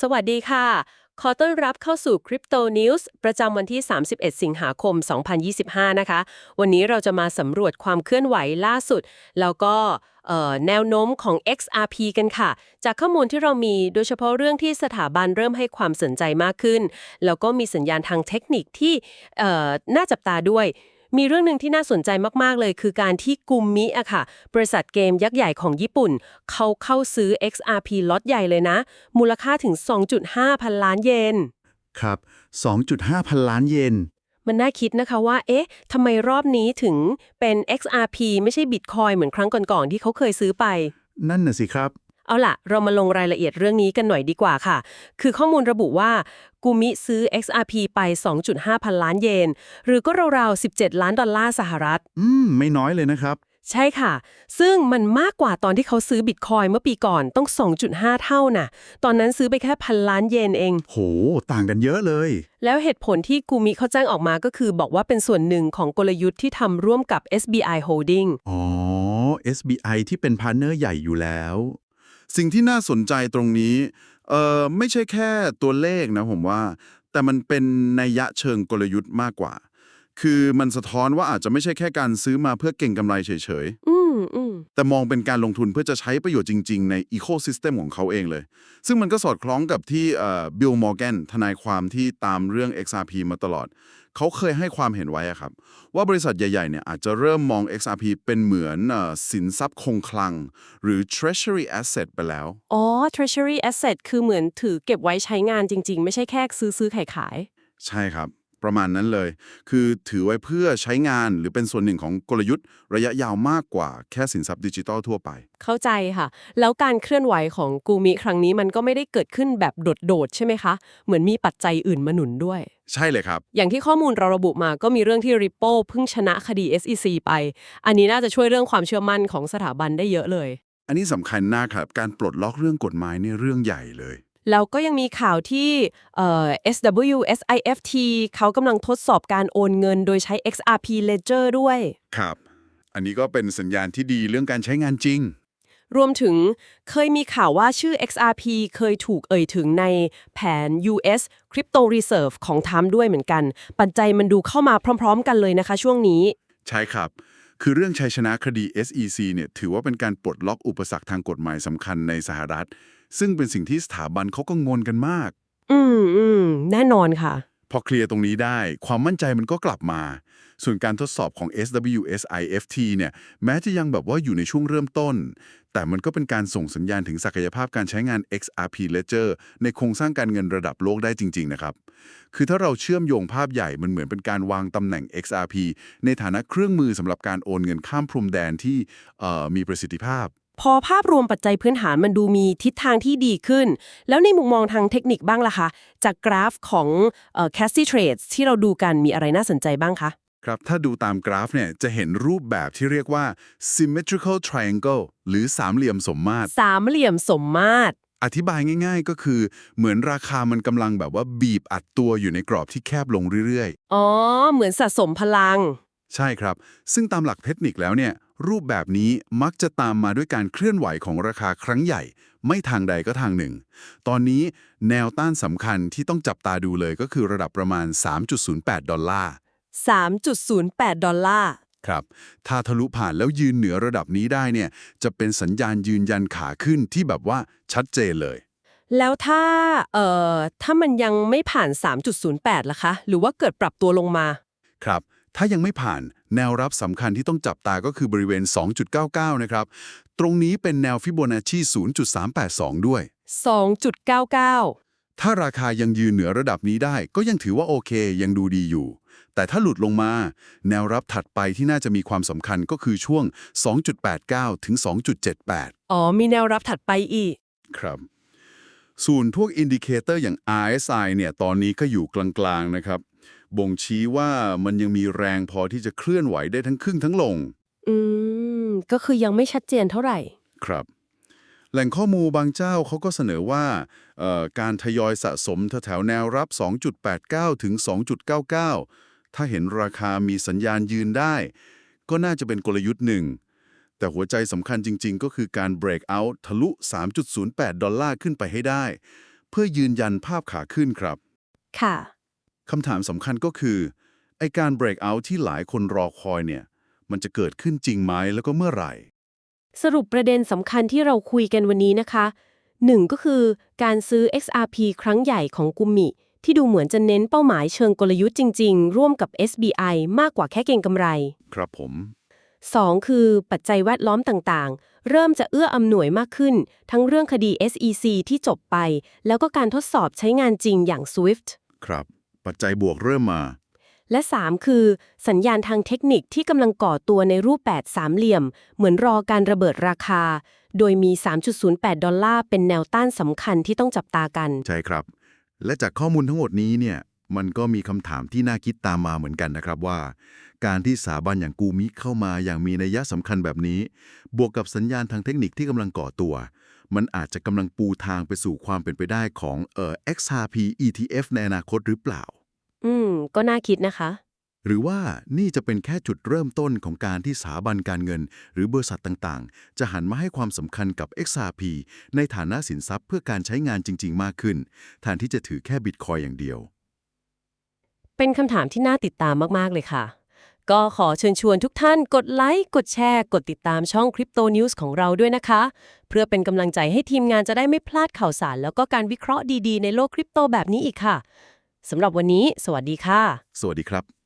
สวัสดีค่ะ ขอต้อนรับเข้าสู่ Crypto News ประจำวันที่ 31 สิงหาคม 2025 นะคะ วันนี้เราจะมาสำรวจความเคลื่อนไหวล่าสุด แล้วก็แนวโน้มของ XRP กันค่ะ จากข้อมูลที่เรามีโดยเฉพาะเรื่องที่สถาบันเริ่มให้ความสนใจมากขึ้น แล้วก็มีสัญญาณทางเทคนิคที่น่าจับตาด้วย มีเรื่องหนึ่งที่น่าสนใจมาก ๆ เลย คือการที่กุมมิอะค่ะ บริษัทเกมยักษ์ใหญ่ของญี่ปุ่น เขาเข้าซื้อ XRP ล็อตใหญ่เลยนะ มูลค่าถึง 2.5 พันล้านเยน ครับ 2.5 พันล้านเยน มันน่าคิดนะคะว่า เอ๊ะทำไมรอบนี้ถึงเป็น XRP ไม่ใช่ Bitcoin เหมือนครั้งก่อน ๆ ที่เขาเคยซื้อไป นั่นน่ะสิครับ เอาล่ะ เรามาลงรายละเอียดเรื่องนี้กันหน่อยดีกว่าค่ะ คือข้อมูลระบุว่ากูมิซื้อ XRP ไป 2.5 พันล้านเยน หรือก็ราวๆ 17 ล้านดอลลาร์สหรัฐ อืม ไม่น้อยเลยนะครับ ใช่ค่ะ ซึ่งมันมากกว่าตอนที่เขาซื้อบิตคอยเมื่อปีก่อนต้อง 2.5 เท่าน่ะ ตอนนั้นซื้อไปแค่พันล้านเยนเอง โห ต่างกันเยอะเลย แล้วเหตุผลที่กูมิเขาแจ้งออกมาก็คือ บอกว่าเป็นส่วนหนึ่งของกลยุทธ์ที่ทำร่วมกับ SBI Holding อ๋อ SBI ที่เป็นพาร์ทเนอร์ใหญ่อยู่แล้ว สิ่งที่น่าสนใจตรงนี้เอ่อไม่ใช่แค่ตัวเลขนะผมว่า แต่มันเป็นนัยยะเชิงกลยุทธ์มากกว่า คือมันสะท้อนว่าอาจจะไม่ใช่แค่การซื้อมาเพื่อเก่งกำไรเฉยอื อืมๆแต่มองเป็นการลงทุนเพื่อจะใช้ประโยชน์จริง ๆ ในอีโค y ิสเต็มของเขาเองเลย ซึ่งมันก็สอดคล้องกับที่บิลมอร์แกนทนายความที่ตามเรื่อง XRP มาตลอด เขาเคยให้ความเห็นไว้อะครับ ว่าบริษัทใหญ่ ๆ เนี่ยอาจจะเริ่มมอง XRP เป็นเหมือนเอ่อสินทรัพย์คงคลัง หรือ treasury asset ไปแล้ว อ๋อ treasury asset คือเหมือนถือเก็บไว้ใช้งานจริง ๆ ไม่ใช่แค่ซื้อซื้อขายขาย ใช่ครับ ประมาณนั้นเลย คือถือไว้เพื่อใช้งานหรือเป็นส่วนหนึ่งของกลยุทธ์ ระยะยาวมากกว่าแค่สินทรัพย์ดิจิทัลทั่วไป เข้าใจค่ะ แล้วการเคลื่อนไหวของกูมิครั้งนี้มันก็ไม่ได้เกิดขึ้นแบบโดดๆใช่ไหมคะ เหมือนมีปัจจัยอื่นมาหนุนด้วย ใช่เลยครับ อย่างที่ข้อมูลเราระบุมาก็มีเรื่องที่ Ripple เพิ่งชนะคดี SEC ไป อันนี้น่าจะช่วยเรื่องความเชื่อมั่นของสถาบันได้เยอะเลย อันนี้สำคัญมากครับ การปลดล็อกเรื่องกฎหมายเนี่ยเรื่องใหญ่เลย แล้วก็ยังมีข่าวที่เอ่อ SW SIFT เขากำลังทดสอบการโอนเงิน โดยใช้ XRP Ledger ด้วย ครับ อันนี้ก็เป็นสัญญาณที่ดีเรื่องการใช้งานจริง รวมถึงเคยมีข่าวว่าชื่อ XRP เคยถูกเอ่ยถึงในแผน US Crypto Reserve ของท u มด้วยเหมือนกัน ปัจจัยมันดูเข้ามาพร้อม ๆ กันเลยนะคะช่วงนี้ ใช่ครับ คือเรื่องชัยชนะคดี SEC เนี่ยถือว่าเป็นการปลดล็อกอุปสรรคทางกฎหมายสำคัญในสหรัฐ ซึ่งเป็นสิ่งที่สถาบันเขากังวลกันมาก อืมอืมแน่นอนค่ะ พอเคลียร์ตรงนี้ได้ความมั่นใจมันก็กลับมา ส่วนการทดสอบของ SWSIFT เนี่ยแม้จะยังแบบว่าอยู่ในช่วงเริ่มต้น แต่มันก็เป็นการส่งสัญญาณถึงศักยภาพการใช้งาน XRP Ledger ในโครงสร้างการเงินระดับโลกได้จริง ๆ นะครับ คือถ้าเราเชื่อมโยงภาพใหญ่มันเหมือนเป็นการวางตำแหน่ง XRP ในฐานะเครื่องมือสำหรับการโอนเงินข้ามพรมแดนที่มีประสิทธิภาพ พอภาพรวมปัจจัยพื้นฐานมันดูมีทิศทางที่ดีขึ้น แล้วในมุมมองทางเทคนิคบ้างล่ะคะจากกราฟของเอ่อ Cassie Trades ที่เราดูกันมีอะไรน่าสนใจบ้างคะครับถ้าดูตามกราฟเนี่ยจะเห็นรูปแบบที่เรียกว่า symmetrical triangle หรือสามเหลี่ยมสมมาตร สามเหลี่ยมสมมาตร อธิบายง่าย ๆ ก็คือเหมือนราคามันกำลังแบบว่าบีบอัดตัวอยู่ในกรอบที่แคบลงเรื่อยอ๋อ เหมือนสะสมพลัง ๆ ใช่ครับ ซึ่งตามหลักเทคนิคแล้วเนี่ย รูปแบบนี้มักจะตามมาด้วยการเคลื่อนไหวของราคาครั้งใหญ่ ไม่ทางใดก็ทางหนึ่ง ตอนนี้แนวต้านสำคัญที่ต้องจับตาดูเลยก็คือระดับประมาณ 3.08 ดอลลาร์ 3.08 ดอลลาร์ ครับ ถ้าทะลุผ่านแล้วยืนเหนือระดับนี้ได้เนี่ย จะเป็นสัญญาณยืนยันขาขึ้นที่แบบว่าชัดเจนเลย แล้วถ้า เอ่อ ถ้ามันยังไม่ผ่าน 3.08ล่ะคะ หรือว่าเกิดปรับตัวลงมา ครับ ถ้ายังไม่ผ่านแนวรับสำคัญที่ต้องจับตาก็คือบริเวณ 2.99 นะครับ ตรงนี้เป็นแนวฟิโบนัชชี 0.382 ด้วย 2.99 ถ้าราคายังยืนเหนือระดับนี้ได้ ก็ยังถือว่าโอเค ยังดูดีอยู่ แต่ถ้าหลุดลงมา แนวรับถัดไปที่น่าจะมีความสำคัญก็คือช่วง 2.89 ถึง 2.78 อ๋อ มีแนวรับถัดไปอีก ครับส่วนพวกอินดิเคเตอร์อย่าง RSI เนี่ย ตอนนี้ก็อยู่กลางๆ นะครับ บ่งชี้ว่ามันยังมีแรงพอที่จะเคลื่อนไหวได้ทั้งขึ้นทั้งลง อืม ก็คือยังไม่ชัดเจนเท่าไหร่ ครับ แหล่งข้อมูลบางเจ้าเขาก็เสนอว่าเอ่อการทยอยสะสมแถวๆแนวรับ 2.89 ถึง 2.99 ถ้าเห็นราคามีสัญญาณยืนได้ ก็น่าจะเป็นกลยุทธ์หนึ่ง แต่หัวใจสำคัญจริง ๆ ก็คือการ break out ทะลุ 3.08 ดอลลาร์ขึ้นไปให้ได้ เพื่อยืนยันภาพขาขึ้นครับ ค่ะ คำถามสำคัญก็คือไอการ break out ที่หลายคนรอคอยเนี่ย มันจะเกิดขึ้นจริงไหมแล้วก็เมื่อไหร่ สรุปประเด็นสำคัญที่เราคุยกันวันนี้นะคะหนึ่งก็คือการซื้อ XRP ครั้งใหญ่ของกุมมิ ที่ดูเหมือนจะเน้นเป้าหมายเชิงกลยุทธ์จริง ๆ ร่วมกับ SBI มากกว่าแค่เก็งกำไร ครับผม 2 คือปัจจัยแวดล้อมต่างๆ เริ่มจะเอื้ออำนวยมากขึ้น ทั้งเรื่องคดี SEC ที่จบไป แล้วก็การทดสอบใช้งานจริงอย่าง SWIFT ครับ ปัจจัยบวกเริ่มมา และ 3 คือ สัญญาณทางเทคนิคที่กำลังก่อตัวในรูปแบบสามเหลี่ยม เหมือนรอการระเบิดราคา โดยมี 3.08 ดอลลาร์เป็นแนวต้านสำคัญที่ต้องจับตากัน ใช่ครับ และจากข้อมูลทั้งหมดนี้เนี่ยมันก็มีคำถามที่น่าคิดตามมาเหมือนกันนะครับว่า การที่สถาบันอย่างกูมิเข้ามาอย่างมีนัยสำคัญแบบนี้ บวกกับสัญญาณทางเทคนิคที่กำลังก่อตัว มันอาจจะกำลังปูทางไปสู่ความเป็นไปได้ของเอ่อ XRP ETF ในอนาคตหรือเปล่า อืม ก็น่าคิดนะคะ หรือว่านี่จะเป็นแค่จุดเริ่มต้นของการที่สถาบันการเงิน หรือบริษัทต่างๆ จะหันมาให้ความสำคัญกับ XRP ในฐานะสินทรัพย์เพื่อการใช้งานจริง ๆ มากขึ้นแทนที่จะถือแค่บิตคอยอย่างเดียว เป็นคำถามที่น่าติดตามมาก ๆ เลยค่ะ ก็ขอเชิญชวนทุกท่านกดไลค์ กดแชร์ กดติดตามช่อง Crypto News ของเราด้วยนะคะ เพื่อเป็นกำลังใจให้ทีมงานจะได้ไม่พลาดข่าวสาร แล้วก็การวิเคราะห์ดีๆ ในโลกคริปโตแบบนี้อีกค่ะ สำหรับวันนี้ สวัสดีค่ะ สวัสดีครับ